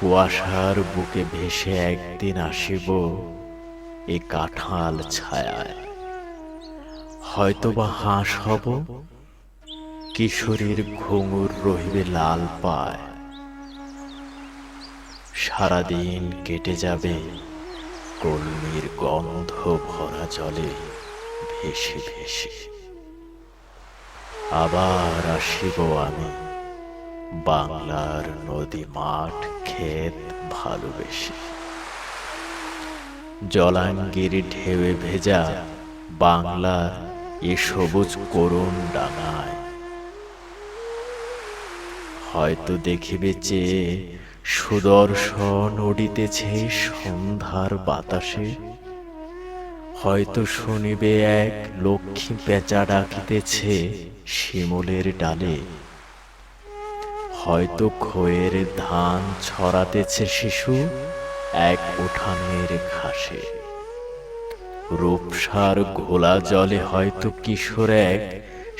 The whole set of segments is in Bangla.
কুয়াশার বুকে ভেসে একদিন আসিব এই কাঁঠাল ছায়ায়। হয়তোবা হাঁস হব, কিশোরীর ঘুঙুর রহিবে লাল পায়। সারাদিন কেটে যাবে, কলমির গন্ধ ভরা জলে ভেসে ভেসে। আবার আসিব আমি। বাংলার নদী মাঠ ক্ষেত ভালোবেসে। জলাঙ্গির ঢেউয়ে ভেজা বাংলার এ সবুজ করুণ ডাঙায়। হয়তো দেখিবে যে সুদর্শন উড়িতেছে সন্ধ্যার বাতাসে। হয়তো শুনিবে এক লক্ষ্মী পেঁচা ডাকিতেছে শিমুলের ডালে। হয়তো খয়ের ধান ছড়াতেছে শিশু এক উঠানের ঘাসে। রূপসার ঘোলা জলে হয়তো কিশোর এক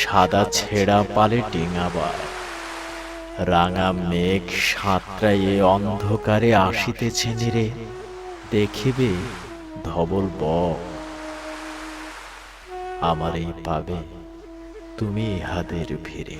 সাদা ছেঁড়া পালে ডিঙাবার রাঙা মেঘ সাঁতরাইয়ে অন্ধকারে আসিতেছে নিরে, দেখিবে ধবল ব আমার এই পাবে, তুমি ইহাদের ভিড়ে।